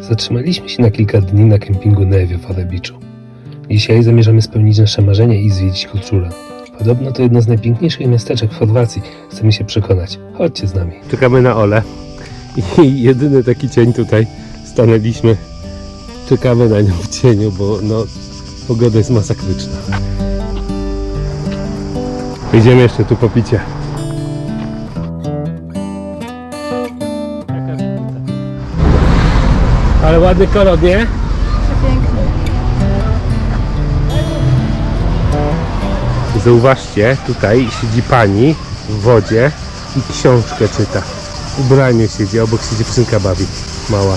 Zatrzymaliśmy się na kilka dni na kempingu Nevio w Ale Beachu. Dzisiaj zamierzamy spełnić nasze marzenia i zwiedzić Kulczulę. Podobno to jedno z najpiękniejszych miasteczek w Chorwacji. Chcemy się przekonać. Chodźcie z nami. Czekamy na Ole. I jedyny taki cień tutaj. Stanęliśmy. Czekamy na nią w cieniu, bo no, pogoda jest masakryczna. Idziemy jeszcze tu po picie. Ale ładny kolor, nie? Przepięknie. Zauważcie, tutaj siedzi pani w wodzie i książkę czyta. W ubraniu siedzi, obok się dziewczynka bawi. Mała.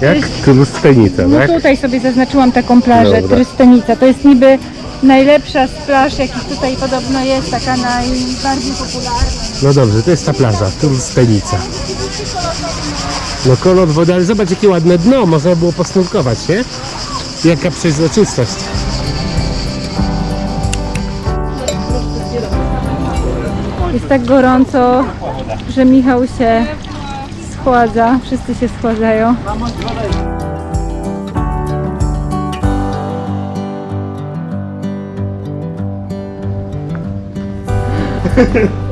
Jak Krystenica, No tak? tutaj sobie zaznaczyłam taką plażę, Dobra. Trystenica. To jest niby najlepsza z plaż, jakich tutaj podobno jest, taka najbardziej popularna. No dobrze, to jest ta plaża, Krystenica. No kolor wody, ale zobacz jakie ładne dno, można było posnurkować, nie? Jaka przezroczystość. Jest tak gorąco, że Michał się schładza, wszyscy się schładzają.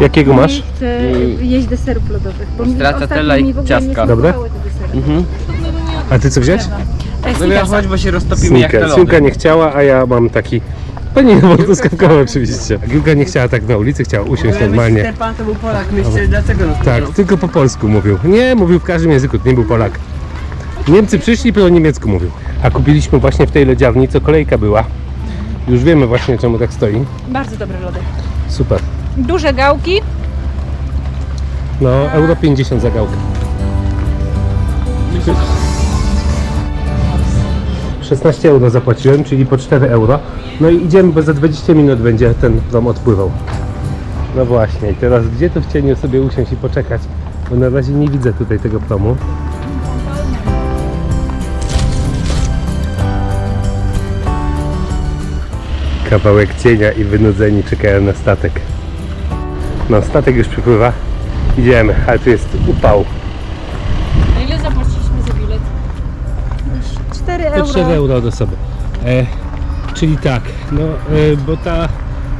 Jakiego masz? Chcę jeść deserów lodowych, bo mi Stracciatella ostatnio i mi w ogóle ciastka. nie Dobre? smakowały te desery. A ty co jest Zamiast Snickersa. chodź, bo się roztopimy jak te Snickers. lody. Julka nie chciała, a ja mam taki... Pani no, bo to skawkowe oczywiście. Julka nie chciała tak na ulicy, chciała usiąść normalnie. Pan to był Polak, myślcie dlaczego nas Tak, tylko po polsku mówił. Nie, mówił w każdym języku, to nie był Polak. Niemcy przyszli, po niemiecku mówił. A kupiliśmy właśnie w tej lodziarni, co kolejka była. Już wiemy właśnie czemu tak stoi. Bardzo dobre lody. Super. Duże gałki, No, euro 50 za gałkę. 16 euro zapłaciłem, czyli po 4 euro. No i idziemy, bo za 20 minut będzie ten dom odpływał. No właśnie, i teraz gdzie tu w cieniu sobie usiąść i poczekać? Bo na razie nie widzę tutaj tego promu. Kawałek cienia i wynudzeni czekają na statek. No, statek już przypływa. Idziemy, ale tu jest upał. A ile zapłaciliśmy za bilet? 4 To euro. 4 euro od osoby. E, czyli tak, no e, bo ta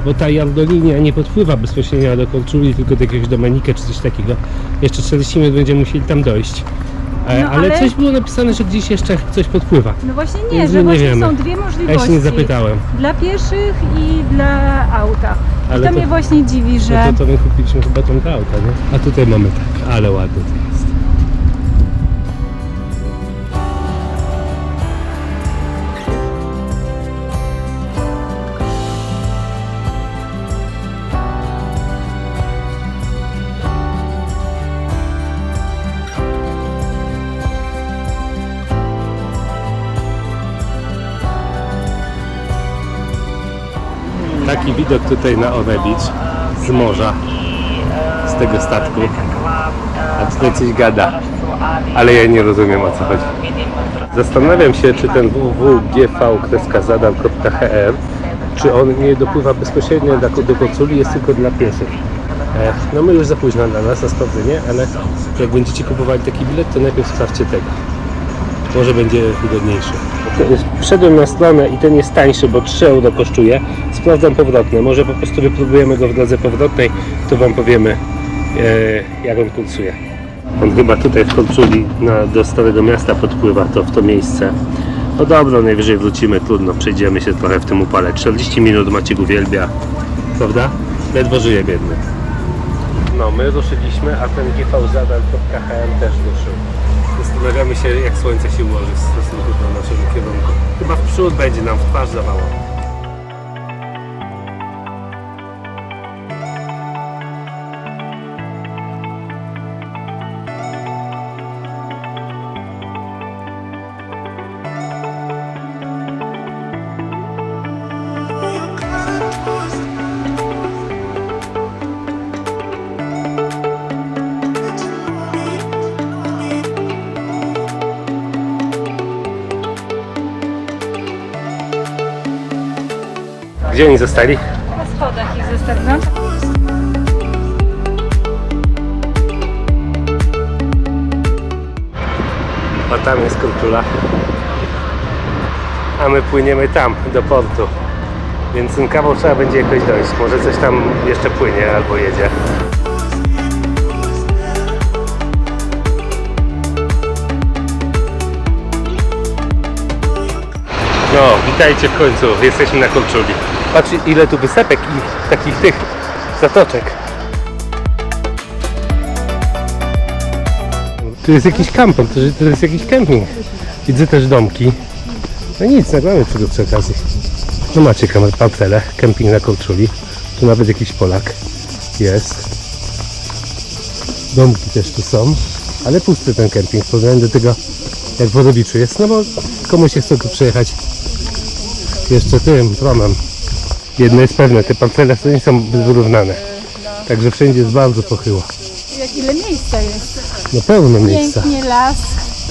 bo ta jardolinia nie podpływa bezpośrednio do Korczuli, tylko do jakiegoś Domenika czy coś takiego. Jeszcze 40 minut będziemy musieli tam dojść. E, No, ale... ale- coś było napisane, że gdzieś jeszcze coś podpływa. No właśnie nie, Więc że nie właśnie wiemy. są dwie A możliwości. ja się nie zapytałem. Dla pieszych i dla auta. I Ale to, to- mnie właśnie dziwi, że... No to, to my kupiliśmy chyba tą auta, nie? A tutaj mamy tak, ale ładnie Taki widok tutaj na Beach z morza, z tego statku. A tutaj coś gada, ale ja nie rozumiem o co chodzi. Zastanawiam się, czy ten www.gv.zadam.hr czy on nie dopływa bezpośrednio do, Koculi, jest tylko dla pieszych. E, No my już za późno dla nas na sprawdzenie, ale jak będziecie kupowali taki bilet, to najpierw sprawdźcie tego. Może będzie wygodniejszy. Wszedłem na stronę i ten jest tańszy, bo 3 euro kosztuje. Sprawdzam powrotne. Może po prostu wypróbujemy go w drodze powrotnej, to Wam powiemy e, jak on kursuje. On chyba tutaj w Korczuli na, do Starego Miasta podpływa to w to miejsce. No dobra, najwyżej wrócimy, trudno, przejdziemy się trochę w tym upale. 40 minut Maciek uwielbia, prawda? Ledwo żyje biedny. No, my ruszyliśmy, a ten gvzadal.hl też ruszył. Zastanawiamy się, jak słońce się ułoży w stosunku do naszego kierunku. Chyba w przód będzie nam w twarz dawało. Gdzie oni zostali? Na schodach ich zostawiam. A tam jest Korczula. A my płyniemy tam, do portu. Więc ten kawał trzeba będzie jakoś dojść. Może coś tam jeszcze płynie albo jedzie. No, witajcie w końcu. Jesteśmy na Korczuli. Patrz ile tu wysepek i takich tych zatoczek. Tu jest jakiś kamper, to, to jest jakiś kemping. Widzę też domki. No nic, nagramy tego przy okazji. No macie pamfele, kemping na Korczuli. Tu nawet jakiś Polak jest. Domki też tu są, ale pusty ten kemping, porównaniu do tego jak w Wodowiczu jest, no bo komuś się chce tu przejechać jeszcze tym promem. Jedno jest pewne, te pamfele to nie są wyrównane. Także wszędzie jest bardzo pochyło. Jak ile miejsca jest. No pełno miejsca. Pięknie las.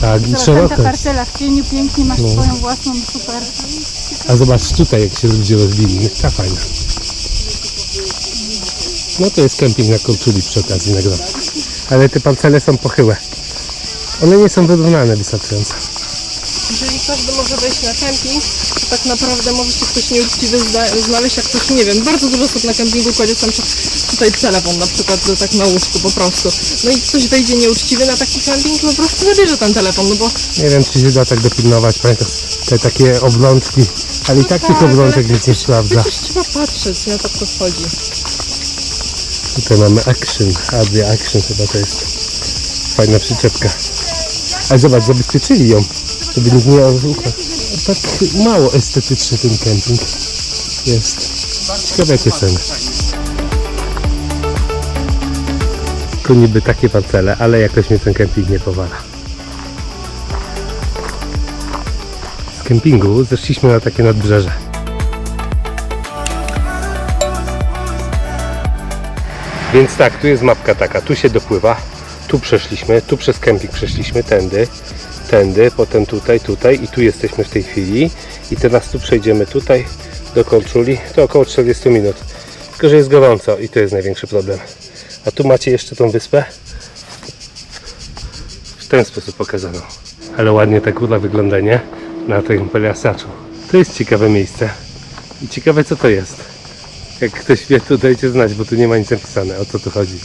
Tak, i Cała ta parcela w cieniu, pięknie masz No. swoją własną super. A zobacz tutaj, jak się ludzie rozbili. Ta fajna. No to jest kemping na Korczuli przy okazji nagrody. Ale te parcele są pochyłe. One nie są wyrównane wystarczająco. Jeżeli każdy może wejść na kemping, to tak naprawdę może się ktoś nieuczciwy znaleźć, jak ktoś, nie wiem, bardzo dużo osób na kempingu kładzie się tutaj telefon na przykład tak na łóżku po prostu. No i ktoś wejdzie nieuczciwy na taki kemping, po prostu zabierze ten telefon, no bo Nie wiem, czy się da tak dopilnować. Pamiętam te takie obrączki. Ale i tak tych tak, obrączek nikt nie sprawdza. przecież trzeba patrzeć, na to co wchodzi. Tutaj mamy Action, AB Action chyba to jest fajna przyczepka. Ale zobacz, zabezpieczyli ją, żeby nikt nie ukradł. Tak mało estetyczny ten kemping jest. Ciekawe jakie ceny. To niby takie parcele, ale jakoś mnie ten kemping nie powala. Z kempingu zeszliśmy na takie nadbrzeże. Więc tak, tu jest mapka taka, tu się dopływa, tu przeszliśmy, tu przez kemping przeszliśmy, tędy, tędy, potem tutaj, tutaj i tu jesteśmy w tej chwili i teraz tu przejdziemy tutaj do Korczuli, to około 40 minut, tylko że jest gorąco i to jest największy problem. A tu macie jeszcze tą wyspę w ten sposób pokazaną. Ale ładnie ta góra wygląda, nie? Na tym peliasaczu. To jest ciekawe miejsce i ciekawe co to jest. Jak ktoś wie, to dajcie znać, bo tu nie ma nic napisane, o co tu chodzi.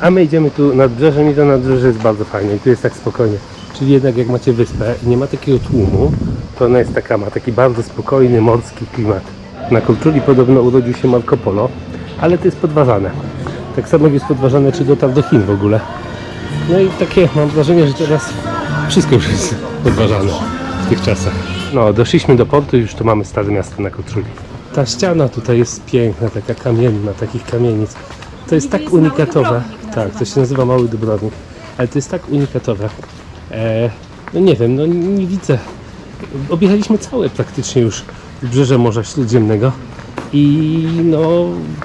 A my idziemy tu nad brzegiem i to nad brzeże jest bardzo fajne i tu jest tak spokojnie. Czyli jednak jak macie wyspę i nie ma takiego tłumu, to ona jest taka, ma taki bardzo spokojny, morski klimat. Na Korczuli podobno urodził się Marco Polo, ale to jest podważane. Tak samo jest podważane, czy dotarł do Chin w ogóle. No i takie mam wrażenie, że teraz wszystko już jest podważane w tych czasach. No, doszliśmy do portu już tu mamy stare miasto na Korczuli. Ta ściana tutaj jest piękna, taka kamienna, takich kamienic. To jest tak jest unikatowe. Tak, to się nazywa Mały Dubrownik. Ale to jest tak unikatowe. E, no nie wiem, no nie widzę. Objechaliśmy całe praktycznie już wybrzeże Morza Śródziemnego i no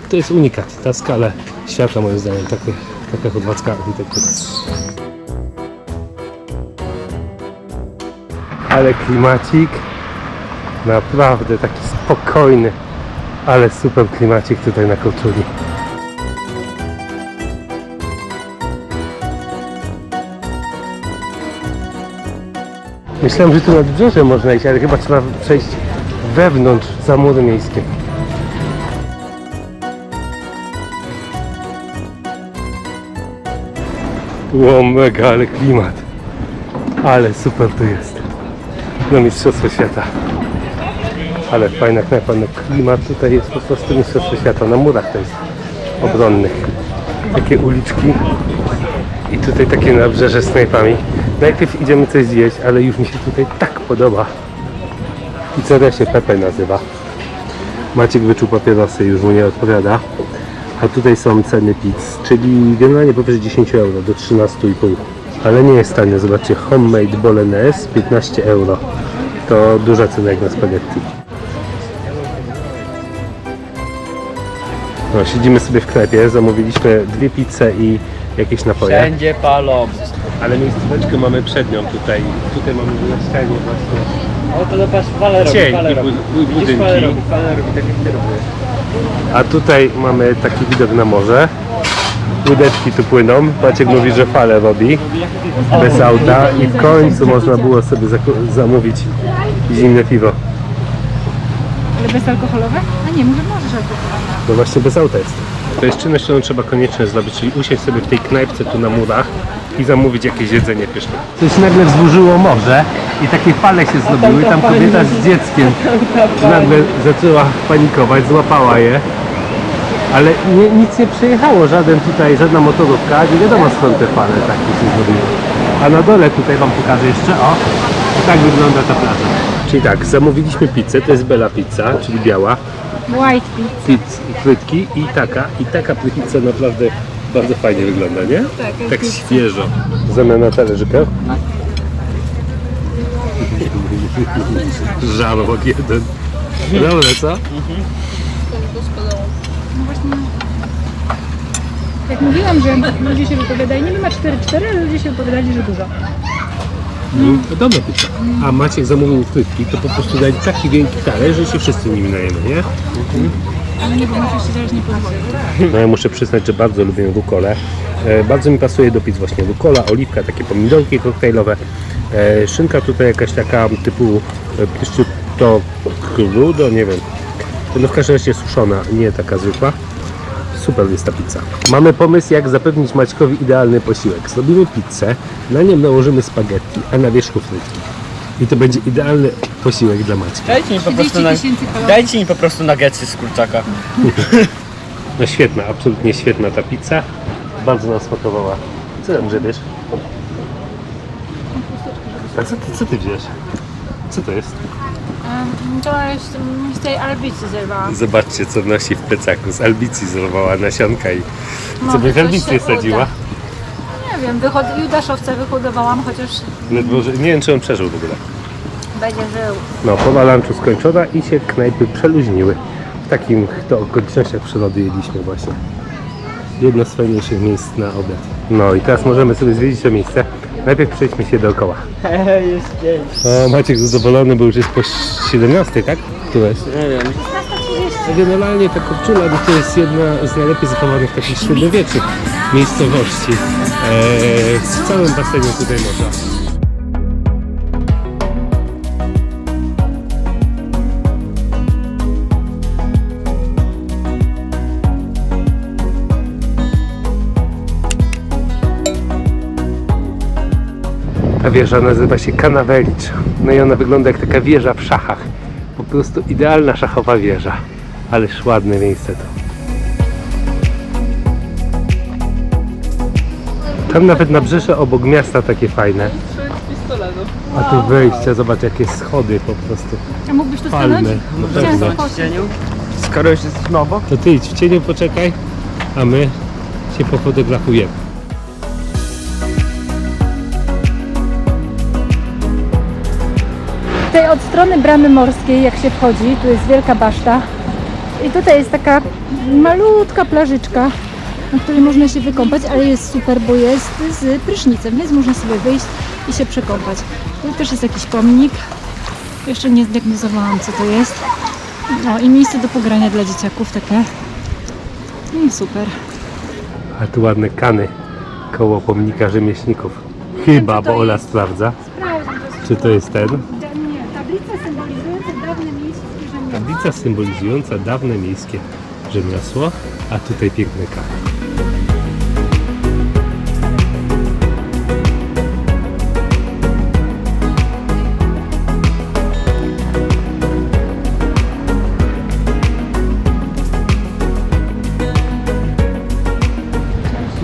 to jest unikat. Ta skala świata moim zdaniem, takie, taka chorwacka architektura. Ale klimacik naprawdę taki spokojny, ale super klimacik tutaj na Korczuli. Myślałem, że tu nad brzeże można iść, ale chyba trzeba przejść wewnątrz za mury miejskie. Ło, ale klimat. Ale super tu jest. No Mistrzostwo Świata. Ale fajna knajpa, no klimat tutaj jest po prostu Mistrzostwo Świata. Na murach to jest obronnych. Takie uliczki i tutaj takie nabrzeże z knajpami. Najpierw idziemy coś zjeść, ale już mi się tutaj tak podoba. Pizzeria się Pepe nazywa. Maciek wyczuł papierosy, już mu nie odpowiada. A tutaj są ceny pizz, czyli generalnie powyżej 10 euro do 13,5. Ale nie jest tanie, zobaczcie, homemade bolognese 15 euro. To duża cena jak na spaghetti. No, siedzimy sobie w knajpie, zamówiliśmy dwie pizze i jakieś napoje. Wszędzie palą. Ale miejscóweczkę mamy przednią tutaj. Tutaj mamy na ścianie właśnie O to zobacz, fale robi, cień fale i robi. bu- Widzisz, fale budynki. robi, fale robi, tak jak ty robisz. A tutaj mamy taki widok na morze. Łódeczki tu płyną. Maciek mówi, że fale robi bez auta i w końcu można było sobie zaku- zamówić zimne piwo. Ale bezalkoholowe? A nie, może możesz alkoholowe. No właśnie bez auta jest. To jest czynność, którą trzeba koniecznie zrobić, czyli usiąść sobie w tej knajpce tu na murach i zamówić jakieś jedzenie pyszne. Coś nagle wzburzyło morze i takie fale się zrobiły. Tam kobieta z dzieckiem nagle zaczęła panikować, złapała je. Ale nie, nic nie przejechało, żaden tutaj, żadna motorówka, nie wiadomo skąd te fale takie się zrobiły. A na dole tutaj Wam pokażę jeszcze, o, tak wygląda ta plaża. Czyli tak, zamówiliśmy pizzę, to jest Bella Pizza, czyli biała, White pizza. pizz i frytki i taka, i taka pizza naprawdę bardzo fajnie wygląda, nie? Tak, Tak świeżo. Zamiana talerzyka. Żarłok jeden. Dobre, co? Jak mówiłam, że ludzie się wypowiadają, nie ma 4-4, ale ludzie się wypowiadali, że dużo. Mm. Dobra pizza. A Maciek zamówił frytki, to po prostu dali taki wielki talerz, że się wszyscy nimi najemy, nie? Ale nie, bo jeszcze teraz nie pozwolić. No ja muszę przyznać, że bardzo lubię rukolę. E, bardzo mi pasuje do pizz właśnie rukola, oliwka, takie pomidorki koktajlowe. E, szynka tutaj jakaś taka typu e, prosciutto crudo, nie wiem. No w każdym razie suszona, nie taka zwykła. Super jest ta pizza. Mamy pomysł, jak zapewnić Maćkowi idealny posiłek. Zrobimy pizzę, na nią nałożymy spaghetti, a na wierzchu frytki. I to będzie idealny posiłek dla Maćka. Dajcie mi po prostu 30 na... kalorii. Dajcie mi po prostu nuggetsy z kurczaka. No świetna, absolutnie świetna ta pizza. Bardzo nam smakowała. Co tam grzebiesz? A co ty, co ty wziąłeś? Co to jest? Mm, z tej albicy zerwałam. Zobaczcie, co nosi w plecaku. Z albicji zerwała nasionka i co Może by w się sadziła. Nie wiem, wychod... judaszowca wyhodowałam, chociaż Ledwo, że, nie wiem, czy on przeżył w ogóle. będzie żył. No, pola lunchu skończona i się knajpy przeluźniły. W takich to okolicznościach przyrody jedliśmy właśnie. Jedno z fajniejszych miejsc na obiad. No i teraz możemy sobie zwiedzić to miejsce. Najpierw przejdźmy się dookoła. jest dzień. O, Maciek zadowolony, bo już jest po 17, tak? Tu jest. Nie wiem. Generalnie ta Korczula no to jest jedna z najlepiej zachowanych takich średniowiecznych miejscowości eee, w całym basenie tutaj morza. Wieża nazywa się Kanawelicz. No i ona wygląda jak taka wieża w szachach. Po prostu idealna szachowa wieża. Ależ ładne miejsce to. Tam nawet nabrzeże obok miasta takie fajne. A tu wejście, zobacz jakie schody po prostu. A mógłbyś tu Palmy. stanąć? No Chciałam pewnie. zobaczyć. Skoro już jesteśmy obok, To ty idź w cieniu poczekaj, a my się pofotografujemy. Tutaj od strony bramy morskiej, jak się wchodzi, tu jest wielka baszta. I tutaj jest taka malutka plażyczka, na której można się wykąpać, ale jest super, bo jest z prysznicem, więc można sobie wyjść i się przekąpać. Tu też jest jakiś pomnik. Jeszcze nie zdiagnozowałam, co to jest. No i miejsce do pogrania dla dzieciaków takie. I super. A tu ładne kany koło pomnika rzemieślników. Chyba, bo Ola sprawdza, czy to jest ten. Symbolizująca dawne. Tablica symbolizująca dawne miejskie rzemiosło, a tutaj piękny kany.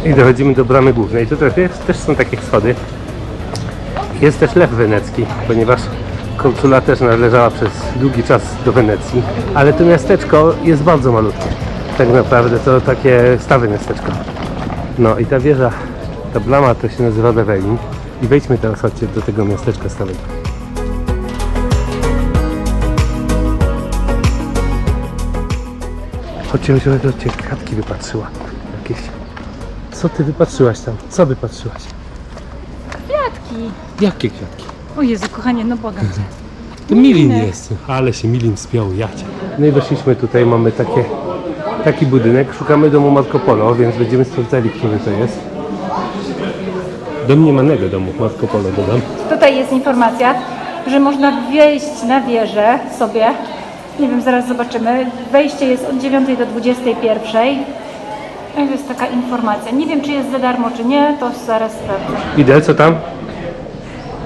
I dochodzimy do bramy głównej. Tutaj też, też są takie schody. Jest też lew wenecki, ponieważ Korczula też należała przez długi czas do Wenecji, ale to miasteczko jest bardzo malutkie. Tak naprawdę to takie stawe miasteczko. No i ta wieża, ta blama to się nazywa Wewelin. I wejdźmy teraz chodźcie do tego miasteczka stałego. Chodźcie, że cię kwiatki wypatrzyła. Jakieś. Co ty wypatrzyłaś tam? Co wypatrzyłaś? Kwiatki. Jakie kwiatki? O Jezu, kochanie, no błagam cię. To Milin Milinek. jest, ale się Milin spiął, jacie. No i weszliśmy tutaj, mamy takie taki budynek. Szukamy domu Marco Polo, więc będziemy sprawdzali, który to jest. Domniemanego domu Marco Polo dodam. Tutaj jest informacja, że można wejść na wieżę sobie. Nie wiem, zaraz zobaczymy. Wejście jest od 9 do 21. To jest taka informacja. Nie wiem, czy jest za darmo, czy nie, to zaraz sprawdzę. Idę, co tam?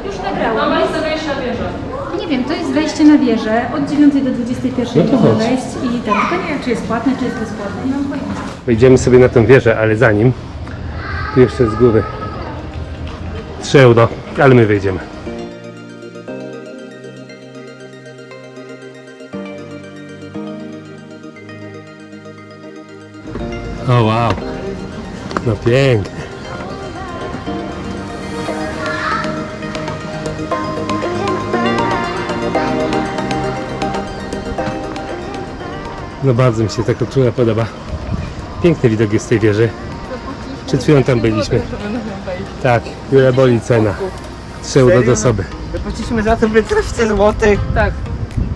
Już nagrałam. Nie wiem, to jest wejście na wieżę. Od 9 do 21 No można wejść i ten. Tylko nie wiem, czy jest płatne, czy jest bezpłatne. Nie mam pojęcia. Wejdziemy sobie na tę wieżę, ale zanim, tu jeszcze z góry 3 euro, ale my wejdziemy. O wow, no pięknie. No bardzo mi się ta kultura podoba. Piękny widok jest z tej wieży. Przed chwilą tam byliśmy. Tak, ile boli cena. 3 euro do osoby. Zapłaciliśmy za to 15 złotych. Tak.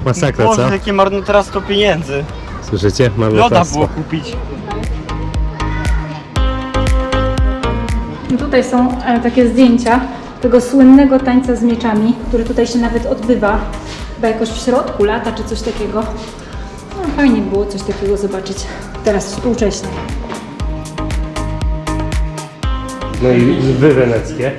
Masakra, co? Boże, jakie marnotrawstwo pieniędzy. Słyszycie? Loda Marnotrawstwo. było kupić. No Tutaj są e, takie zdjęcia tego słynnego tańca z mieczami, który tutaj się nawet odbywa. Chyba jakoś w środku lata czy coś takiego. Fajnie było coś takiego zobaczyć teraz współcześnie. No i wy weneckie.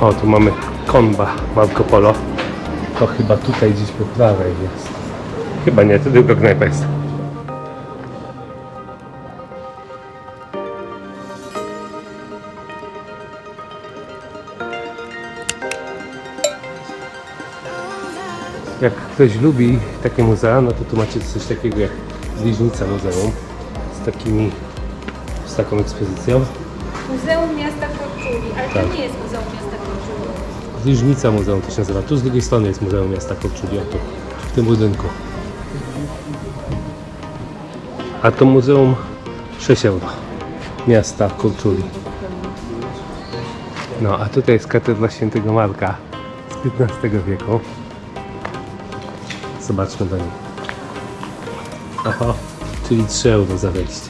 O, tu mamy konba Marco Polo. To chyba tutaj gdzieś po prawej jest. Chyba nie, to tylko knajpa jest. Jak ktoś lubi takie muzea, no to tu macie coś takiego jak Liżnica Muzeum z takimi, z taką ekspozycją. Muzeum Miasta Korczuli, ale Tak. to nie jest Muzeum Miasta Korczuli. Liżnica Muzeum to się nazywa. Tu z drugiej strony jest Muzeum Miasta Korczuli, o tu, w tym budynku. A to Muzeum 6 euro. Miasta Korczuli. No, a tutaj jest katedra świętego Marka z XV wieku. Zobaczmy do niej. Oho, czyli 3 euro za wejście.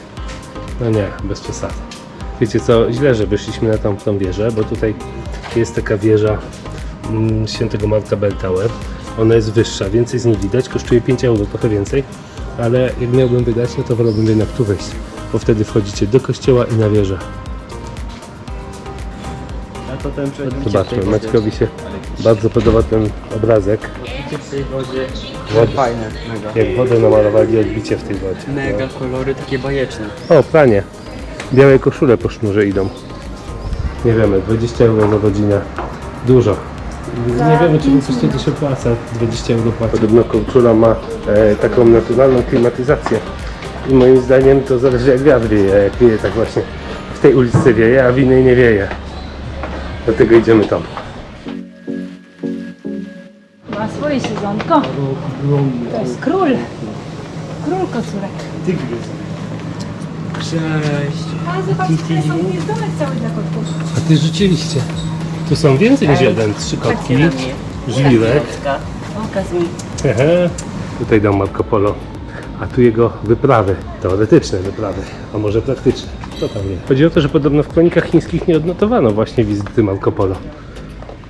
No nie, bez przesady. Wiecie co, źle, że wyszliśmy na tą, tą wieżę, bo tutaj jest taka wieża mm, świętego Marka Bell Tower. Ona jest wyższa, więcej z niej widać, kosztuje 5 euro, trochę więcej, ale jak miałbym wydać, no to wolałbym jednak tu wejść, bo wtedy wchodzicie do kościoła i na wieżę. A to ten Zobaczmy, Maćkowi się bardzo podoba ten obrazek, w tej wodzie. Wody. Fajne, mega. jak wodę namalowali odbicie w tej wodzie. Mega kolory takie bajeczne. O, pranie. Białe koszule po sznurze idą. Nie wiemy, 20 euro za godzinę. Dużo. Nie wiemy, czy coś wtedy się opłaca. 20 euro płaci. Podobno koszula ma e, taką naturalną klimatyzację. I moim zdaniem to zależy jak wiatr wieje. Jak wieje tak właśnie w tej ulicy wieje, a w innej nie wieje. Dlatego idziemy tam. Ma swoje siedzonko. To jest król. Król kocurek. Cześć. A zobaczcie, tutaj są cały dla kotków. A ty rzeczywiście. Tu są więcej niż jeden. Trzy kotki, żwirek. Hehe. Tutaj dom Marco Polo. A tu jego wyprawy, teoretyczne wyprawy, a może praktyczne. Co tam wie? Chodzi o to, że podobno w kronikach chińskich nie odnotowano właśnie wizyty Marco Polo.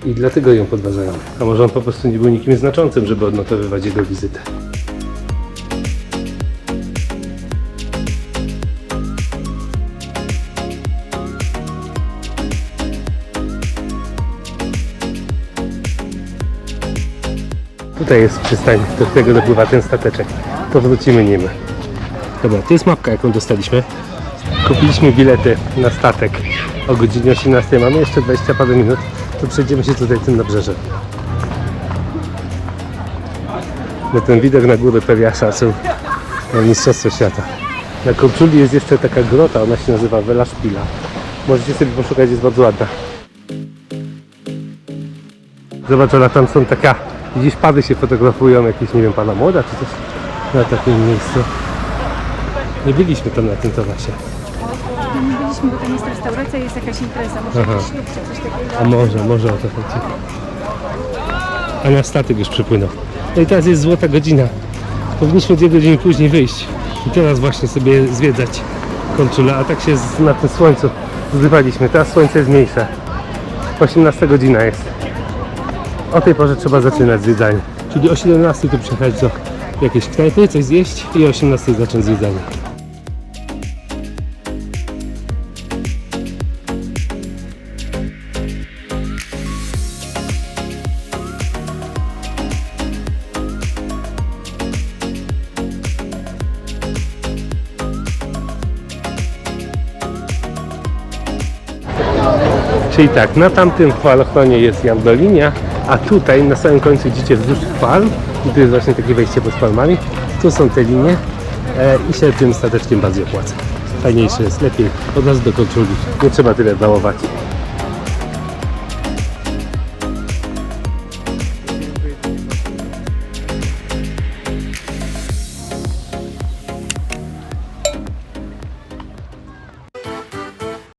I dlatego ją podważają. A może on po prostu nie był nikim znaczącym, żeby odnotowywać jego wizytę. Tutaj jest przystań, do którego dopływa ten stateczek. To wrócimy nim. Dobra, to jest mapka, jaką dostaliśmy. Kupiliśmy bilety na statek o godzinie 18. Mamy jeszcze 20 parę minut, to przejdziemy się tutaj tym nabrzeżem. Na ten widok na górę Periasza są na Mistrzostwo Świata. Na Korczuli jest jeszcze taka grota, ona się nazywa Vela Szpila. Możecie sobie poszukać, jest bardzo ładna. Zobacz, ona tam są taka, gdzieś pady się fotografują, jakieś, nie wiem, pana młoda czy coś na takim miejscu. Nie byliśmy tam na tym towasie. Nie byliśmy, bo tam jest restauracja, jest jakaś impreza, może Aha. czy coś takiego. A może, może o to chodzi. A nasz statek już przypłynął. No i teraz jest złota godzina. Powinniśmy dwie godziny później wyjść. I teraz właśnie sobie zwiedzać Konczulę, a tak się z, na tym słońcu zgrywaliśmy. Teraz słońce jest mniejsze. 18 godzina jest. O tej porze trzeba zaczynać zwiedzanie. Czyli o 17 tu przyjechać do jakiejś knajpy, coś zjeść i o 18 zacząć zwiedzanie. Czyli tak, na tamtym falochronie jest jandolinia, a tutaj na samym końcu idziecie wzdłuż palm i tu jest właśnie takie wejście pod palmami. Tu są te linie e, i się tym stateczkiem bardziej opłaca. Fajniejsze jest, lepiej, od razu do kontroli. Nie trzeba tyle dałować.